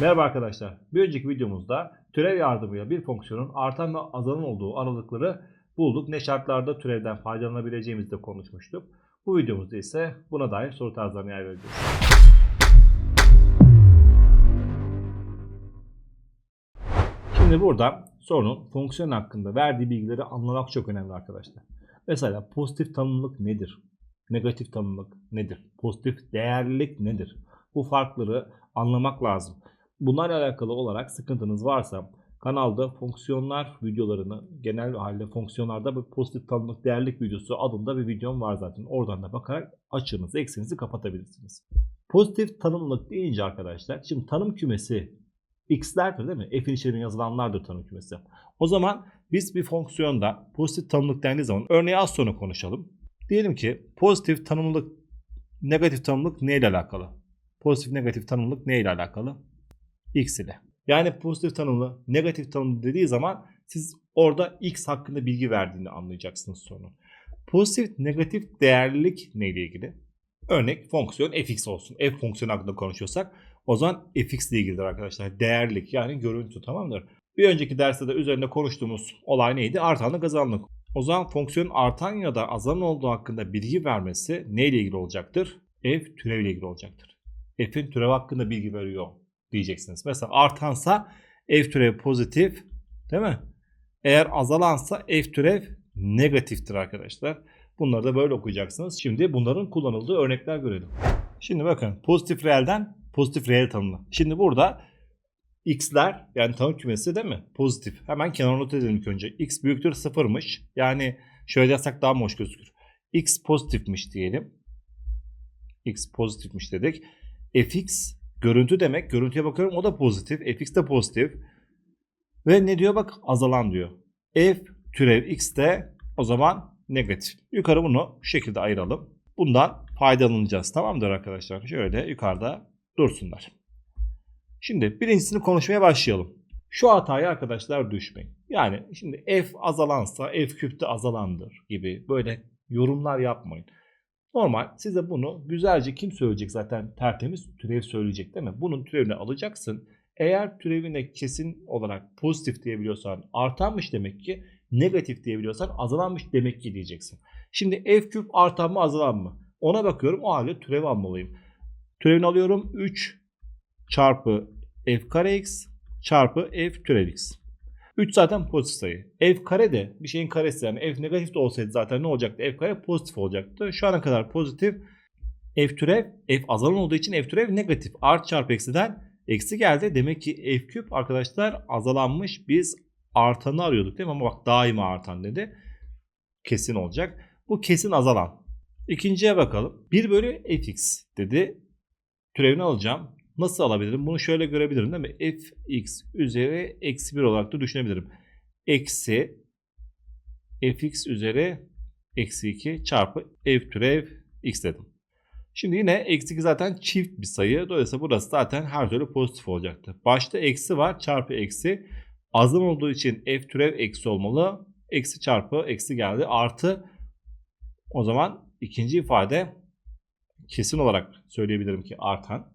Merhaba arkadaşlar. Bir önceki videomuzda türev yardımıyla bir fonksiyonun artan ve azalan olduğu aralıkları bulduk. Ne şartlarda türevden faydalanabileceğimizi de konuşmuştuk. Bu videomuzda ise buna dair soru tarzlarına yer vereceğiz. Şimdi burada sorunun fonksiyon hakkında verdiği bilgileri anlamak çok önemli arkadaşlar. Mesela pozitif tanımlık nedir? Negatif tanımlık nedir? Pozitif değerlilik nedir? Bu farkları anlamak lazım. Bunlarla alakalı olarak sıkıntınız varsa kanalda fonksiyonlar videolarını genel halde fonksiyonlarda bir pozitif tanımlık değerlik videosu adında bir videom var zaten. Oradan da bakarak açığınızı eksinizi kapatabilirsiniz. Pozitif tanımlık deyince arkadaşlar şimdi tanım kümesi x'lerdir değil mi? F'in içeriğine yazılanlardır tanım kümesi. O zaman biz bir fonksiyonda pozitif tanımlık dendiği zaman örneği az sonra konuşalım. Diyelim ki pozitif tanımlık negatif tanımlık neyle alakalı? Pozitif negatif tanımlık neyle alakalı? X ile. Yani pozitif tanımlı, negatif tanımlı dediği zaman siz orada X hakkında bilgi verdiğini anlayacaksınız sonra. Pozitif negatif değerlilik neyle ilgili? Örnek fonksiyon fx olsun. F fonksiyonu hakkında konuşuyorsak o zaman fx ile ilgilidir arkadaşlar. Değerlik yani görüntü tamamdır. Bir önceki derste de üzerinde konuştuğumuz olay neydi? Artanlık azanlık. O zaman fonksiyonun artan ya da azalan olduğu hakkında bilgi vermesi neyle ilgili olacaktır? F türeviyle ilgili olacaktır. F'in türevi hakkında bilgi veriyor diyeceksiniz. Mesela artansa f türev pozitif değil mi? Eğer azalansa f türev negatiftir arkadaşlar. Bunları da böyle okuyacaksınız. Şimdi bunların kullanıldığı örnekler görelim. Şimdi bakın pozitif reelden pozitif reel tanımlı. Şimdi burada x'ler yani tanım kümesi değil mi? Pozitif. Hemen kenara not edelim ilk önce. x büyüktür sıfırmış. Yani şöyle yazsak daha mı hoş gözükür? x pozitifmiş diyelim. x pozitifmiş dedik. fx görüntü demek. Görüntüye bakıyorum o da pozitif. fx de pozitif. Ve ne diyor bak azalan diyor. f türev x de o zaman negatif. Yukarı bunu şu şekilde ayıralım. Bundan faydalanacağız. Tamamdır arkadaşlar. Şöyle yukarıda dursunlar. Şimdi birincisini konuşmaya başlayalım. Şu hataya arkadaşlar düşmeyin. Yani şimdi f azalansa f küpte azalandır gibi böyle yorumlar yapmayın. Normal size bunu güzelce kim söyleyecek zaten tertemiz türev söyleyecek değil mi? Bunun türevini alacaksın. Eğer türevine kesin olarak pozitif diyebiliyorsan artanmış demek ki negatif diyebiliyorsan azalanmış demek ki diyeceksin. Şimdi f küp artan mı azalan mı? Ona bakıyorum o halde türev almalıyım. Türevini alıyorum 3 çarpı f kare x çarpı f türev x. 3 zaten pozitif sayı. F kare de bir şeyin karesi yani f negatif de olsaydı zaten ne olacaktı? F kare pozitif olacaktı. Şu ana kadar pozitif. F türev f azalan olduğu için f türev negatif. Art çarpı eksiden eksi geldi. Demek ki f küp arkadaşlar azalanmış. Biz artanı arıyorduk değil mi? Ama bak daima artan dedi. Kesin olacak. Bu kesin azalan. İkinciye bakalım. 1 bölü fx dedi. Türevini alacağım. Nasıl alabilirim? Bunu şöyle görebilirim değil mi? fx üzeri eksi 1 olarak da düşünebilirim. Eksi fx üzeri eksi 2 çarpı f türev x dedim. Şimdi yine eksi 2 zaten çift bir sayı. Dolayısıyla burası zaten her türlü pozitif olacaktı. Başta eksi var çarpı eksi. Azın olduğu için f türev eksi olmalı. Eksi çarpı eksi geldi. Artı o zaman ikinci ifade kesin olarak söyleyebilirim ki artan.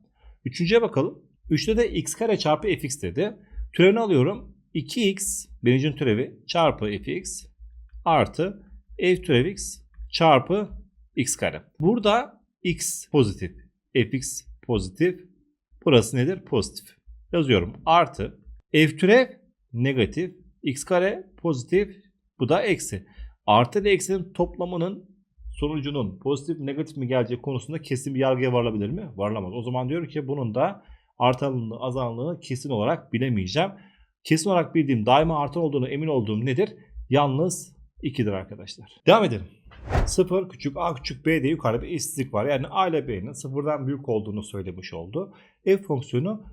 Üçüncüye bakalım. 3'te de x kare çarpı fx dedi. Türevini alıyorum. 2x birincinin türevi çarpı fx artı f türev x çarpı x kare. Burada x pozitif, fx pozitif. Burası nedir? Pozitif. Yazıyorum. Artı f türev negatif, x kare pozitif. Bu da eksi. Artı ile eksinin toplamının sonucunun pozitif negatif mi gelecek konusunda kesin bir yargıya varılabilir mi? Varılamaz. O zaman diyor ki bunun da artanlığını azanlığını kesin olarak bilemeyeceğim. Kesin olarak bildiğim daima artan olduğunu emin olduğum nedir? Yalnız 2'dir arkadaşlar. Devam edelim. 0 küçük a küçük b diye yukarıda bir eşitlik var. Yani a ile b'nin sıfırdan büyük olduğunu söylemiş oldu. F fonksiyonu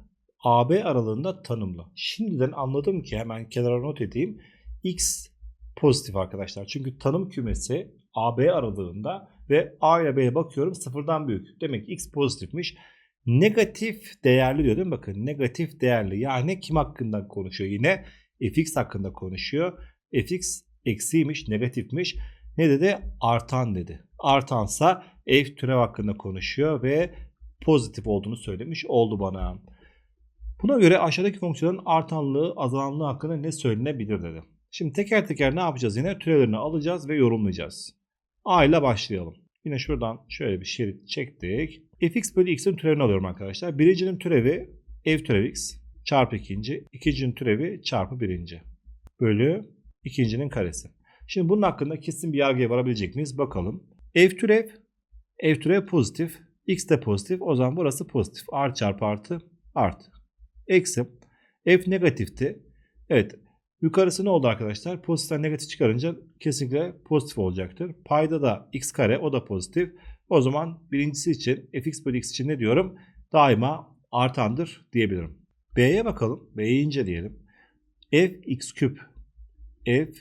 AB aralığında tanımlı. Şimdiden anladım ki hemen kenara not edeyim. X pozitif arkadaşlar. Çünkü tanım kümesi AB aralığında ve A ile B'ye bakıyorum sıfırdan büyük. Demek ki X pozitifmiş. Negatif değerli diyor değil mi? Bakın negatif değerli. Yani kim hakkında konuşuyor yine? fx hakkında konuşuyor. fx eksiymiş, negatifmiş. Ne dedi? Artan dedi. Artansa f türev hakkında konuşuyor ve pozitif olduğunu söylemiş oldu bana. Buna göre aşağıdaki fonksiyonun artanlığı azalanlığı hakkında ne söylenebilir dedi. Şimdi teker teker ne yapacağız yine? Türevlerini alacağız ve yorumlayacağız. A ile başlayalım. Yine şuradan şöyle bir şerit çektik. fx bölü x'in türevini alıyorum arkadaşlar. Birincinin türevi f türev x çarpı ikinci. ikincinin türevi çarpı birinci. Bölü ikincinin karesi. Şimdi bunun hakkında kesin bir yargıya varabilecek miyiz? Bakalım. F türev, f türev pozitif, x de pozitif. O zaman burası pozitif. Artı çarpı artı artı. Eksi. F negatifti. Evet. Yukarısı ne oldu arkadaşlar? Pozitiften negatif çıkarınca kesinlikle pozitif olacaktır. Payda da x kare o da pozitif. O zaman birincisi için fx bölü x için ne diyorum? Daima artandır diyebilirim. B'ye bakalım. B'yi inceleyelim. f x küp f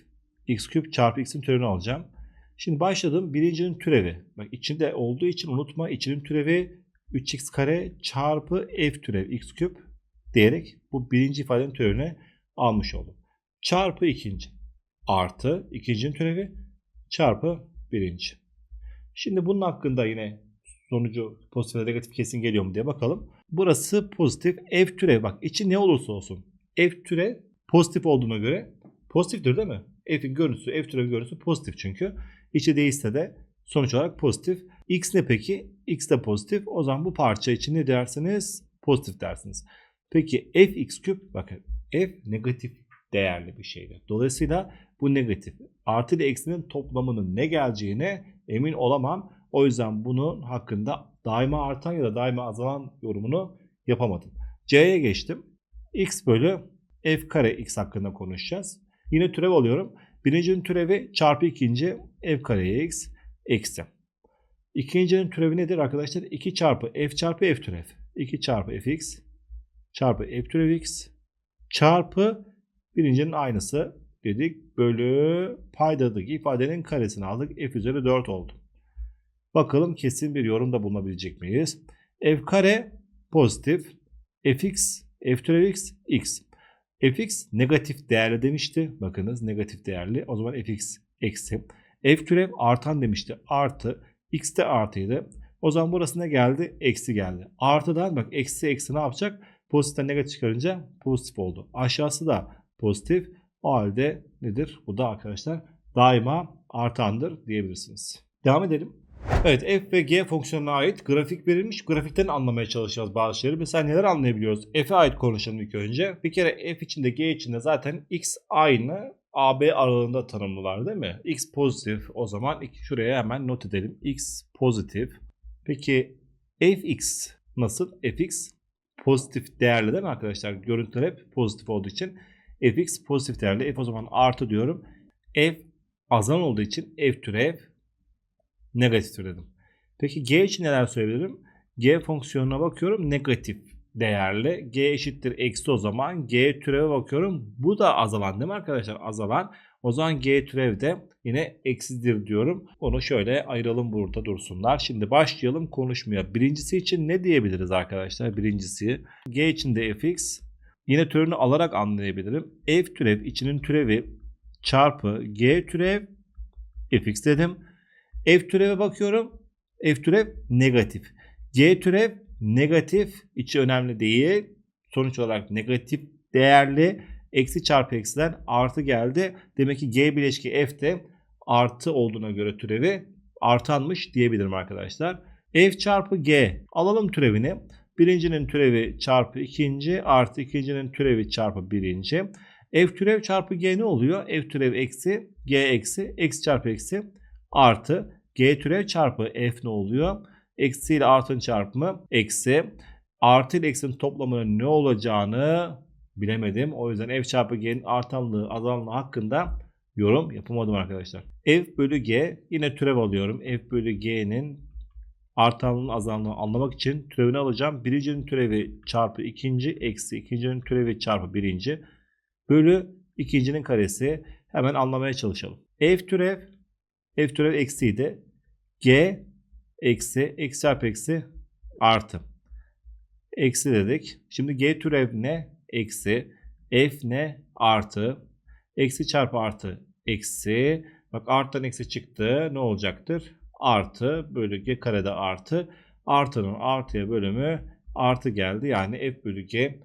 x küp çarpı x'in türevini alacağım. Şimdi başladım. Birincinin türevi. Bak içinde olduğu için unutma. içinin türevi 3x kare çarpı f türev x küp diyerek bu birinci ifadenin türevini almış oldum. Çarpı ikinci artı ikincinin türevi çarpı birinci. Şimdi bunun hakkında yine sonucu pozitif ve negatif kesin geliyor mu diye bakalım. Burası pozitif f türev bak içi ne olursa olsun f türev pozitif olduğuna göre pozitiftir değil mi? F'in görüntüsü f türev görüntüsü pozitif çünkü. İçi değilse de sonuç olarak pozitif. X ne peki? X de pozitif. O zaman bu parça için ne dersiniz? Pozitif dersiniz. Peki fx küp bakın f negatif değerli bir şeydir. Dolayısıyla bu negatif. Artı ile eksinin toplamının ne geleceğine emin olamam. O yüzden bunun hakkında daima artan ya da daima azalan yorumunu yapamadım. C'ye geçtim. x bölü f kare x hakkında konuşacağız. Yine türev alıyorum. Birincinin türevi çarpı ikinci f kare x eksi. İkincinin türevi nedir arkadaşlar? 2 çarpı f çarpı f türev. 2 çarpı fx çarpı f türev x çarpı birincinin aynısı dedik. Bölü paydadaki ifadenin karesini aldık. f üzeri 4 oldu. Bakalım kesin bir yorumda bulunabilecek miyiz? f kare pozitif. fx f türev x x. fx negatif değerli demişti. Bakınız negatif değerli. O zaman fx eksi. f türev artan demişti. Artı. x de artıydı. O zaman burası ne geldi? Eksi geldi. Artıdan bak eksi eksi ne yapacak? Pozitiften negatif çıkarınca pozitif oldu. Aşağısı da pozitif. O halde nedir? Bu da arkadaşlar daima artandır diyebilirsiniz. Devam edelim. Evet f ve g fonksiyonuna ait grafik verilmiş. Grafikten anlamaya çalışacağız bazı şeyleri. Mesela neler anlayabiliyoruz? F'e ait konuşalım ilk önce. Bir kere f içinde g içinde zaten x aynı AB aralığında tanımlılar değil mi? X pozitif o zaman şuraya hemen not edelim. X pozitif. Peki fx nasıl? fx pozitif değerli değil mi arkadaşlar? Görüntüler hep pozitif olduğu için fx pozitif değerli. f o zaman artı diyorum. f azalan olduğu için f türev negatiftir dedim. Peki g için neler söyleyebilirim? g fonksiyonuna bakıyorum negatif değerli. g eşittir eksi o zaman g türeve bakıyorum. Bu da azalan değil mi arkadaşlar? Azalan. O zaman g türev de yine eksidir diyorum. Onu şöyle ayıralım burada dursunlar. Şimdi başlayalım konuşmaya. Birincisi için ne diyebiliriz arkadaşlar? Birincisi g için de fx. Yine türünü alarak anlayabilirim. f türev içinin türevi çarpı g türev fx dedim. F türeve bakıyorum. F türev negatif. G türev negatif. içi önemli değil. Sonuç olarak negatif değerli. Eksi çarpı eksiden artı geldi. Demek ki G bileşki F de artı olduğuna göre türevi artanmış diyebilirim arkadaşlar. F çarpı G. Alalım türevini. Birincinin türevi çarpı ikinci artı ikincinin türevi çarpı birinci. F türev çarpı G ne oluyor? F türev eksi G eksi eksi çarpı eksi artı G türev çarpı F ne oluyor? Eksi ile artının çarpımı eksi. Artı ile eksinin toplamının ne olacağını bilemedim. O yüzden F çarpı G'nin artanlığı azalanlığı hakkında yorum yapamadım arkadaşlar. F bölü G yine türev alıyorum. F bölü G'nin artanlığının azalanlığını anlamak için türevini alacağım. Birincinin türevi çarpı ikinci eksi ikincinin türevi çarpı birinci bölü ikincinin karesi. Hemen anlamaya çalışalım. F türev F türev eksiydi. G eksi eksi çarpı eksi artı. Eksi dedik. Şimdi G türev ne? Eksi. F ne? Artı. Eksi çarpı artı. Eksi. Bak arttan eksi çıktı. Ne olacaktır? Artı bölü G karede artı. Artının artıya bölümü artı geldi. Yani F bölü G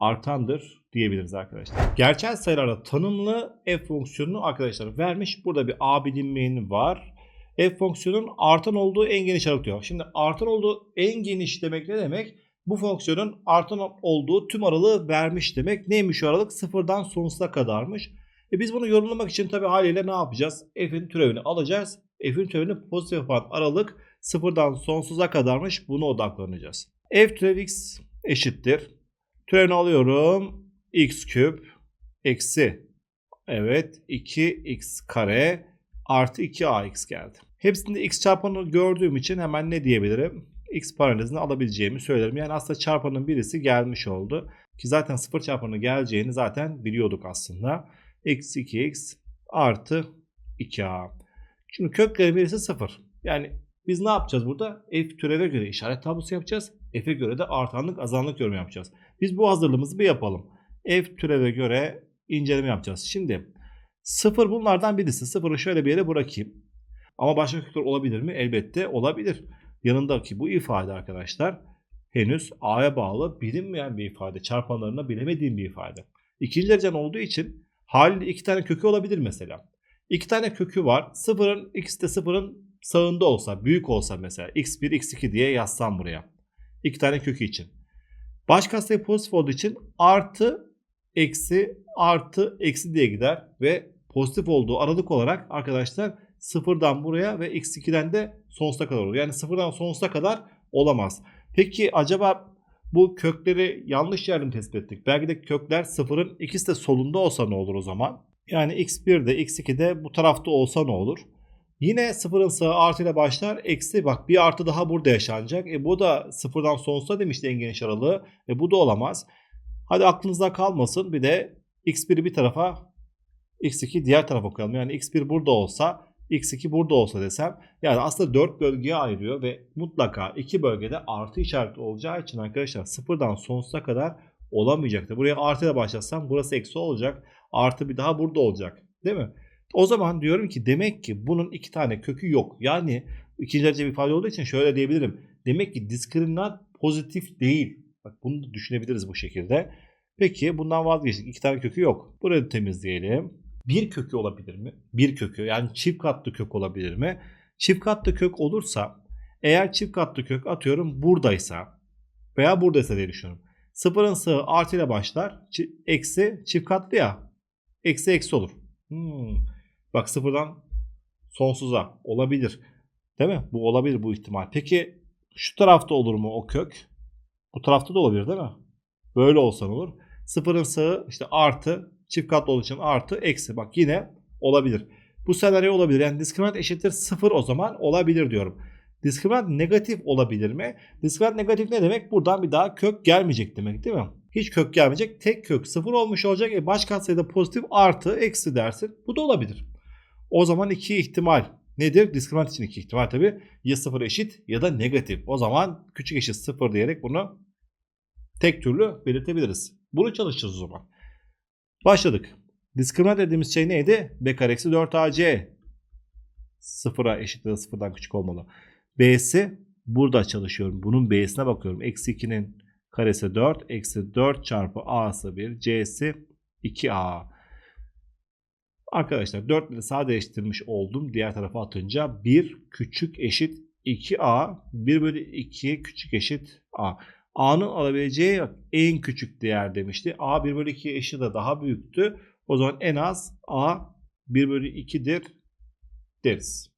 artandır diyebiliriz arkadaşlar. Gerçel sayılarda tanımlı f fonksiyonunu arkadaşlar vermiş. Burada bir a bilinmeyeni var. F fonksiyonun artan olduğu en geniş aralık diyor. Şimdi artan olduğu en geniş demek ne demek? Bu fonksiyonun artan olduğu tüm aralığı vermiş demek. Neymiş o aralık? Sıfırdan sonsuza kadarmış. E biz bunu yorumlamak için tabi haliyle ne yapacağız? F'in türevini alacağız. F'in türevini pozitif yapan aralık sıfırdan sonsuza kadarmış. Buna odaklanacağız. F türev x eşittir. Türevini alıyorum. x küp eksi evet 2x kare artı 2ax geldi. Hepsinde x çarpanı gördüğüm için hemen ne diyebilirim? x parantezini alabileceğimi söylerim. Yani aslında çarpanın birisi gelmiş oldu. Ki zaten sıfır çarpanı geleceğini zaten biliyorduk aslında. Eksi 2x artı 2a. Şimdi köklerin birisi sıfır. Yani biz ne yapacağız burada? F türeve göre işaret tablosu yapacağız. F'e göre de artanlık azanlık yorum yapacağız. Biz bu hazırlığımızı bir yapalım. F türeve göre inceleme yapacağız. Şimdi sıfır bunlardan birisi. Sıfırı şöyle bir yere bırakayım. Ama başka kökler olabilir mi? Elbette olabilir. Yanındaki bu ifade arkadaşlar henüz a'ya bağlı bilinmeyen bir ifade. Çarpanlarına bilemediğim bir ifade. İkinci derecen olduğu için haliyle iki tane kökü olabilir mesela. İki tane kökü var. Sıfırın ikisi de sıfırın sağında olsa, büyük olsa mesela x1, x2 diye yazsam buraya. İki tane kökü için. Baş katsayı pozitif olduğu için artı, eksi, artı, eksi diye gider ve pozitif olduğu aralık olarak arkadaşlar sıfırdan buraya ve x2'den de sonsuza kadar olur. Yani sıfırdan sonsuza kadar olamaz. Peki acaba bu kökleri yanlış yerde mi tespit ettik? Belki de kökler sıfırın ikisi de solunda olsa ne olur o zaman? Yani x1 de x2 de bu tarafta olsa ne olur? Yine sıfırın sağı artı ile başlar. Eksi bak bir artı daha burada yaşanacak. E bu da sıfırdan sonsuza demişti en geniş aralığı. E bu da olamaz. Hadi aklınızda kalmasın. Bir de x1'i bir tarafa x2 diğer tarafa koyalım. Yani x1 burada olsa x2 burada olsa desem yani aslında 4 bölgeye ayırıyor ve mutlaka iki bölgede artı işareti olacağı için arkadaşlar sıfırdan sonsuza kadar olamayacaktır. Buraya artı ile başlasam burası eksi olacak. Artı bir daha burada olacak. Değil mi? O zaman diyorum ki demek ki bunun iki tane kökü yok. Yani ikinci derece bir ifade olduğu için şöyle diyebilirim. Demek ki diskriminant pozitif değil. Bak bunu da düşünebiliriz bu şekilde. Peki bundan vazgeçtik. İki tane kökü yok. Burayı temizleyelim. Bir kökü olabilir mi? Bir kökü yani çift katlı kök olabilir mi? Çift katlı kök olursa eğer çift katlı kök atıyorum buradaysa veya buradaysa diye düşünüyorum. Sıfırın sağı artı ile başlar. Eksi çift katlı ya. Eksi eksi olur. Hmm. Bak sıfırdan sonsuza olabilir. Değil mi? Bu olabilir bu ihtimal. Peki şu tarafta olur mu o kök? Bu tarafta da olabilir değil mi? Böyle olsa ne olur? Sıfırın sağı işte artı çift katlı olduğu için artı eksi. Bak yine olabilir. Bu senaryo olabilir. Yani diskriminant eşittir sıfır o zaman olabilir diyorum. Diskriminant negatif olabilir mi? Diskriminant negatif ne demek? Buradan bir daha kök gelmeyecek demek değil mi? Hiç kök gelmeyecek. Tek kök sıfır olmuş olacak. E baş katsayıda pozitif artı eksi dersin. Bu da olabilir. O zaman iki ihtimal nedir? Diskriminant için iki ihtimal tabi. Ya sıfır eşit ya da negatif. O zaman küçük eşit sıfır diyerek bunu tek türlü belirtebiliriz. Bunu çalışacağız o zaman. Başladık. Diskriminant dediğimiz şey neydi? B kare eksi 4AC. Sıfıra eşit ya da sıfırdan küçük olmalı. B'si burada çalışıyorum. Bunun B'sine bakıyorum. Eksi 2'nin karesi 4. Eksi 4 çarpı A'sı 1. C'si 2A. Arkadaşlar 4 ile sadeleştirmiş oldum. Diğer tarafa atınca 1 küçük eşit 2A. 1 bölü 2 küçük eşit A. A'nın alabileceği en küçük değer demişti. A 1 bölü 2 eşit de daha büyüktü. O zaman en az A 1 bölü 2'dir deriz.